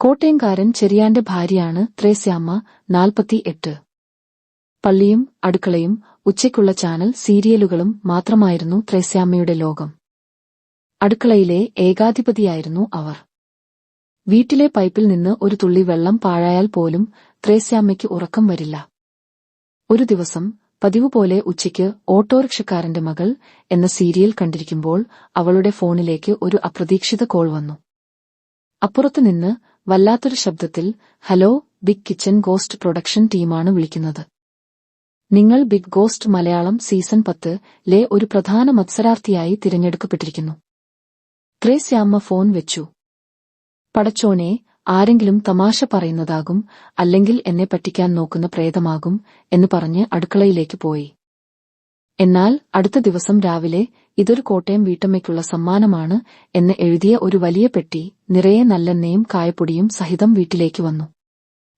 കോട്ടയംകാരൻ ചെറിയാന്റെ ഭാര്യയാണ് ത്രേസ്യാമ്മ നാൽപ്പത്തി എട്ട് പള്ളിയും അടുക്കളയും ഉച്ചയ്ക്കുള്ള ചാനൽ സീരിയലുകളും മാത്രമായിരുന്നു ത്രേസ്യാമ്മയുടെ ലോകം. അടുക്കളയിലെ ഏകാധിപതിയായിരുന്നു അവർ. വീട്ടിലെ പൈപ്പിൽ നിന്ന് ഒരു തുള്ളി വെള്ളം പാഴായാൽ പോലും ത്രേസ്യാമ്മയ്ക്ക് ഉറക്കം വരില്ല. ഒരു ദിവസം പതിവ് പോലെ ഉച്ചയ്ക്ക് ഓട്ടോറിക്ഷക്കാരന്റെ മകൾ എന്ന സീരിയൽ കണ്ടിരിക്കുമ്പോൾ അവളുടെ ഫോണിലേക്ക് ഒരു അപ്രതീക്ഷിത കോൾ വന്നു. അപ്പുറത്തുനിന്ന് വല്ലാത്തൊരു ശബ്ദത്തിൽ hello big kitchen ghost production ടീമാണ് വിളിക്കുന്നത്. നിങ്ങൾ ബിഗ് ഗോസ്റ്റ് മലയാളം സീസൺ പത്ത് ലെ ഒരു പ്രധാന മത്സരാർത്ഥിയായി തിരഞ്ഞെടുക്കപ്പെട്ടിരിക്കുന്നു. ത്രേസ്യാമ്മ ഫോൺ വെച്ചു. പടച്ചോനെ ആരെങ്കിലും തമാശ പറയുന്നതാകും അല്ലെങ്കിൽ എന്നെ പറ്റിക്കാൻ നോക്കുന്ന പ്രേതമാകും എന്ന് പറഞ്ഞ് അടുക്കളയിലേക്ക് പോയി. എന്നാൽ അടുത്ത ദിവസം രാവിലെ ഇതൊരു കോട്ടയം വീട്ടമ്മയ്ക്കുള്ള സമ്മാനമാണ് എന്ന് എഴുതിയ ഒരു വലിയ പെട്ടി നിറയെ നല്ലെണ്ണയും കായപ്പൊടിയും സഹിതം വീട്ടിലേക്ക് വന്നു.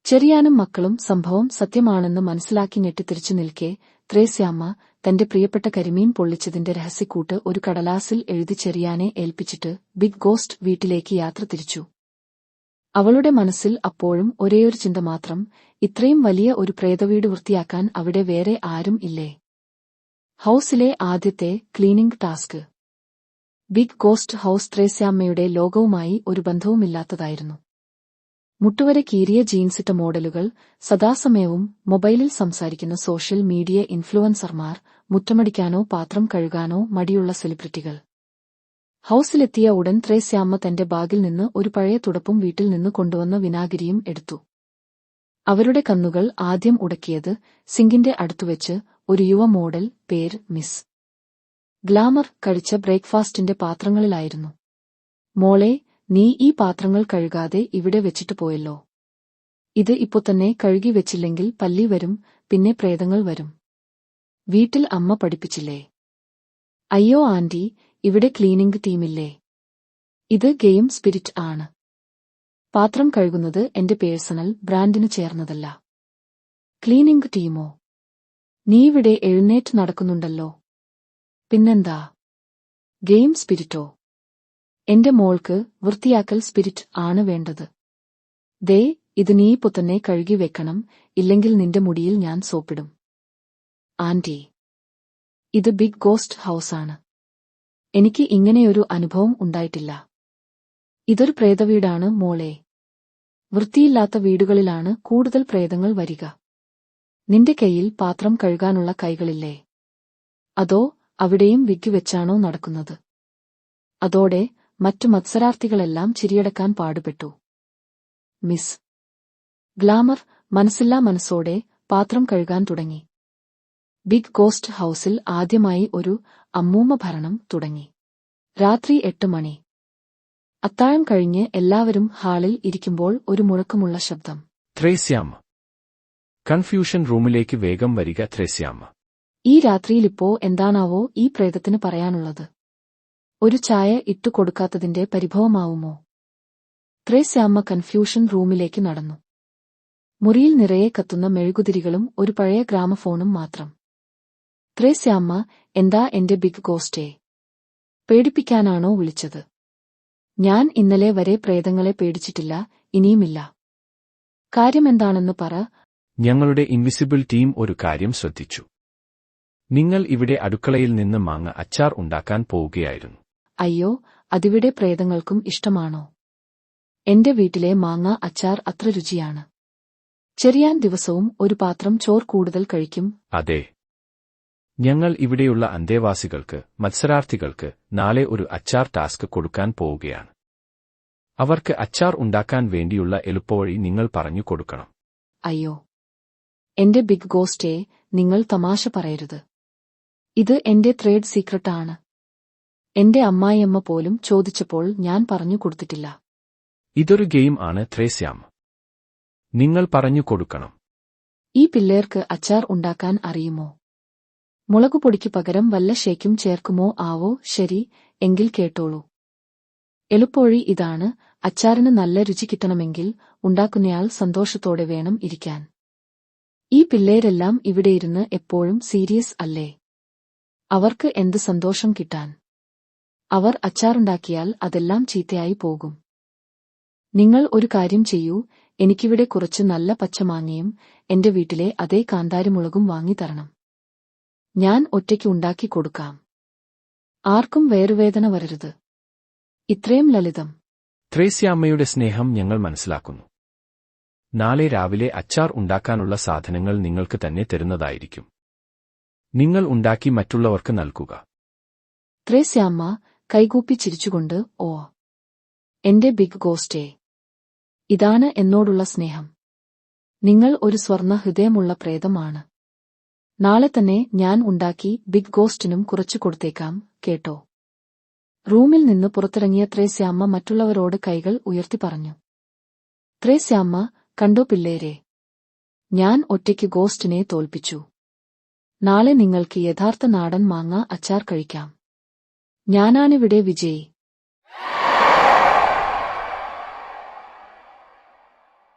ചെറിയാനും മക്കളും സംഭവം സത്യമാണെന്ന് മനസ്സിലാക്കി ഞെട്ടിത്തിരിച്ചു നിൽക്കെ ത്രേസ്യാമ്മ തന്റെ പ്രിയപ്പെട്ട കരിമീൻ പൊള്ളിച്ചതിന്റെ രഹസ്യക്കൂട്ട് ഒരു കടലാസിൽ എഴുതി ചെറിയാനെ ഏൽപ്പിച്ചിട്ട് ബിഗ് ഗോസ്റ്റ് വീട്ടിലേക്ക് യാത്ര തിരിച്ചു. അവളുടെ മനസ്സിൽ അപ്പോഴും ഒരേയൊരു ചിന്ത മാത്രം ഇത്രയും വലിയ ഒരു പ്രേതവീട് വൃത്തിയാക്കാൻ അവിടെ വേറെ ആരും ഇല്ലേ? ഹൌസിലെ ആദ്യത്തെ cleaning task. Big ghost house ത്രേസ്യാമ്മയുടെ ലോകവുമായി ഒരു ബന്ധവുമില്ലാത്തതായിരുന്നു. മുട്ടുവരെ കീറിയ ജീൻസിട്ട മോഡലുകൾ സദാസമയവും മൊബൈലിൽ സംസാരിക്കുന്ന സോഷ്യൽ മീഡിയ ഇൻഫ്ലുവൻസർമാർ മുറ്റമടിക്കാനോ പാത്രം കഴുകാനോ മടിയുള്ള സെലിബ്രിറ്റികൾ. ഹൌസിലെത്തിയ ഉടൻ ത്രേസ്യാമ്മ തന്റെ ബാഗിൽ നിന്ന് ഒരു പഴയ തുടപ്പും വീട്ടിൽ നിന്ന് കൊണ്ടുവന്ന വിനാഗിരിയും എടുത്തു. അവരുടെ കന്നുകൾ ആദ്യം ഉടക്കിയത് സിങ്കിന്റെ അടുത്തുവെച്ച് ഒരു യുവ മോഡൽ പേര് മിസ്. ഗ്ലാമർ കഴിച്ച ബ്രേക്ക്ഫാസ്റ്റിന്റെ പാത്രങ്ങളിലായിരുന്നു. മോളെ നീ ഈ പാത്രങ്ങൾ കഴുകാതെ ഇവിടെ വെച്ചിട്ട് പോയല്ലോ. ഇത് ഇപ്പോ തന്നെ കഴുകി വെച്ചില്ലെങ്കിൽ പല്ലി വരും പിന്നെ പ്രേതങ്ങൾ വരും. വീട്ടിൽ അമ്മ പഠിപ്പിച്ചില്ലേ? അയ്യോ ആന്റി ഇവിടെ ക്ലീനിംഗ് ടീമില്ലേ? ഇത് ഗെയിം സ്പിരിറ്റ് ആണ്. പാത്രം കഴുകുന്നത് എന്റെ പേഴ്സണൽ ബ്രാൻഡിന് ചേർന്നതല്ല. ക്ലീനിംഗ് ടീമോ? നീ ഇവിടെ എഴുന്നേറ്റ് നടക്കുന്നുണ്ടല്ലോ. പിന്നെന്താ? ഗെയിം സ്പിരിറ്റോ? എന്റെ മോൾക്ക് വൃത്തിയാക്കൽ സ്പിരിറ്റ് ആണ് വേണ്ടത്. ദേ ഇത് നീ പുത്തന്നെ കഴുകി വെക്കണം ഇല്ലെങ്കിൽ നിന്റെ മുടിയിൽ ഞാൻ സോപ്പിടും. ആന്റി ഇത് ബിഗ് ഗോസ്റ്റ് ഹൌസാണ് എനിക്ക് ഇങ്ങനെയൊരു അനുഭവം ഉണ്ടായിട്ടില്ല. ഇതൊരു പ്രേതവീടാണ് മോളെ. വൃത്തിയില്ലാത്ത വീടുകളിലാണ് കൂടുതൽ പ്രേതങ്ങൾ വരിക. നിന്റെ കൈയിൽ പാത്രം കഴുകാനുള്ള കൈകളില്ലേ? അതോ അവിടെയും വിഗ്ഗുവെച്ചാണോ നടക്കുന്നത്? അതോടെ മറ്റു മത്സരാർത്ഥികളെല്ലാം ചിരിയടക്കാൻ പാടുപെട്ടു. മിസ്. ഗ്ലാമർ മനസ്സില്ലാ മനസ്സോടെ പാത്രം കഴുകാൻ തുടങ്ങി. ബിഗ് ഗോസ്റ്റ് ഹൌസിൽ ആദ്യമായി ഒരു അമ്മൂമ്മ ഭരണം തുടങ്ങി. രാത്രി എട്ട് മണി. അത്താഴം കഴിഞ്ഞ് എല്ലാവരും ഹാളിൽ ഇരിക്കുമ്പോൾ ഒരു മുഴക്കമുള്ള ശബ്ദം. ത്രേസ്യാമ്മ കൺഫ്യൂഷൻ റൂമിലേക്ക് വേഗം വരിക ത്രേസ്യാമ്മ ഈ രാത്രിയിലിപ്പോ എന്താണാവോ ഈ പ്രേതത്തിന് പറയാനുള്ളത്? ഒരു ചായ ഇട്ടു കൊടുക്കാത്തതിന്റെ പരിഭവമാവുമോ? ത്രേസ്യാമ്മ കൺഫ്യൂഷൻ റൂമിലേക്ക് നടന്നു. മുറിയിൽ നിറയെ കത്തുന്ന മെഴുകുതിരികളും ഒരു പഴയ ഗ്രാമഫോണും മാത്രം. ത്രേസ്യാമ്മ എന്താ എന്റെ ബിഗ് ഗോസ്റ്റേ? പേടിപ്പിക്കാനാണോ വിളിച്ചത്? ഞാൻ ഇന്നലെ വരെ പ്രേതങ്ങളെ പേടിച്ചിട്ടില്ല ഇനിയുമില്ല. കാര്യമെന്താണെന്ന് പറ ഞങ്ങളുടെ ഇൻവിസിബിൾ ടീം ഒരു കാര്യം ശ്രദ്ധിച്ചു. നിങ്ങൾ ഇവിടെ അടുക്കളയിൽ നിന്ന് മാങ്ങ അച്ചാർ ഉണ്ടാക്കാൻ പോവുകയായിരുന്നു. അയ്യോ അതിവിടെ പ്രേതങ്ങൾക്കും ഇഷ്ടമാണോ? എന്റെ വീട്ടിലെ മാങ്ങ അച്ചാർ അത്ര രുചിയാണ്. ചെറിയാൻ ദിവസവും ഒരു പാത്രം ചോർ കൂടുതൽ കഴിക്കും. അതെ. ഞങ്ങൾ ഇവിടെയുള്ള അന്തേവാസികൾക്ക് മത്സരാർത്ഥികൾക്ക് നാളെ ഒരു അച്ചാർ ടാസ്ക് കൊടുക്കാൻ പോവുകയാണ്. അവർക്ക് അച്ചാർ ഉണ്ടാക്കാൻ വേണ്ടിയുള്ള എളുപ്പവഴി നിങ്ങൾ പറഞ്ഞു കൊടുക്കണം. അയ്യോ എന്റെ ബിഗ് ഗോസ്റ്റേ നിങ്ങൾ തമാശ പറയരുത്. ഇത് എന്റെ ട്രേഡ് സീക്രട്ടാണ്. എന്റെ അമ്മായിയമ്മ പോലും ചോദിച്ചപ്പോൾ ഞാൻ പറഞ്ഞു കൊടുത്തിട്ടില്ല. ഇതൊരു ഗെയിം ആണ് ത്രേസ്യാം. നിങ്ങൾ പറഞ്ഞു കൊടുക്കണം. ഈ പിള്ളേർക്ക് അച്ചാർ ഉണ്ടാക്കാൻ അറിയുമോ? മുളകുപൊടിക്ക് പകരം വല്ല ഷേക്കും ചേർക്കുമോ? ആവോ ശരി എങ്കിൽ കേട്ടോളൂ. എളുപ്പവഴി ഇതാണ് അച്ചാറിന് നല്ല രുചി കിട്ടണമെങ്കിൽ ഉണ്ടാക്കുന്നയാൾ സന്തോഷത്തോടെ വേണം ഇരിക്കാൻ. ഈ പിള്ളേരെല്ലാം ഇവിടെയിരുന്ന് എപ്പോഴും സീരിയസ് അല്ലേ? അവർക്ക് എന്ത് സന്തോഷം കിട്ടാൻ? അവർ അച്ചാറുണ്ടാക്കിയാൽ അതെല്ലാം ചീത്തയായി പോകും. നിങ്ങൾ ഒരു കാര്യം ചെയ്യൂ എനിക്കിവിടെ കുറച്ച് നല്ല പച്ചമാങ്ങയും എന്റെ വീട്ടിലെ അതേ കാന്താരിമുളകും വാങ്ങിത്തരണം ഞാൻ ഒറ്റയ്ക്ക് ഉണ്ടാക്കി കൊടുക്കാം. ആർക്കും വേറുവേദന വരരുത്. ഇത്രയും ലളിതം. ത്രേസ്യാമ്മയുടെ സ്നേഹം ഞങ്ങൾ മനസ്സിലാക്കുന്നു. നാളെ രാവിലെ അച്ചാർ ഉണ്ടാക്കാനുള്ള സാധനങ്ങൾ നിങ്ങൾക്ക് തന്നെ തരുന്നതായിരിക്കും. നിങ്ങൾ ഉണ്ടാക്കി മറ്റുള്ളവർക്ക് നൽകുക. ത്രേസ്യാമ്മ കൈകൂപ്പി ചിരിച്ചുകൊണ്ട് ഓ എന്റെ ബിഗ് ഗോസ്റ്റേ ഇതാണ് എന്നോടുള്ള സ്നേഹം. നിങ്ങൾ ഒരു സ്വർണ ഹൃദയമുള്ള പ്രേതമാണ്. നാളെ തന്നെ ഞാൻ ഉണ്ടാക്കി ബിഗ് ഗോസ്റ്റിനും കുറച്ചു കൊടുത്തേക്കാം കേട്ടോ. റൂമിൽ നിന്ന് പുറത്തിറങ്ങിയ ത്രേസ്യാമ്മ മറ്റുള്ളവരോട് കൈകൾ ഉയർത്തി പറഞ്ഞു. ത്രേസ്യാമ്മ കണ്ടോ പിള്ളേരെ? ഞാൻ ഒറ്റയ്ക്ക് ഗോസ്റ്റിനെ തോൽപ്പിച്ചു. നാളെ നിങ്ങൾക്ക് യഥാർത്ഥ നാടൻ മാങ്ങ അച്ചാർ കഴിക്കാം. ഞാനാണിവിടെ വിജയി.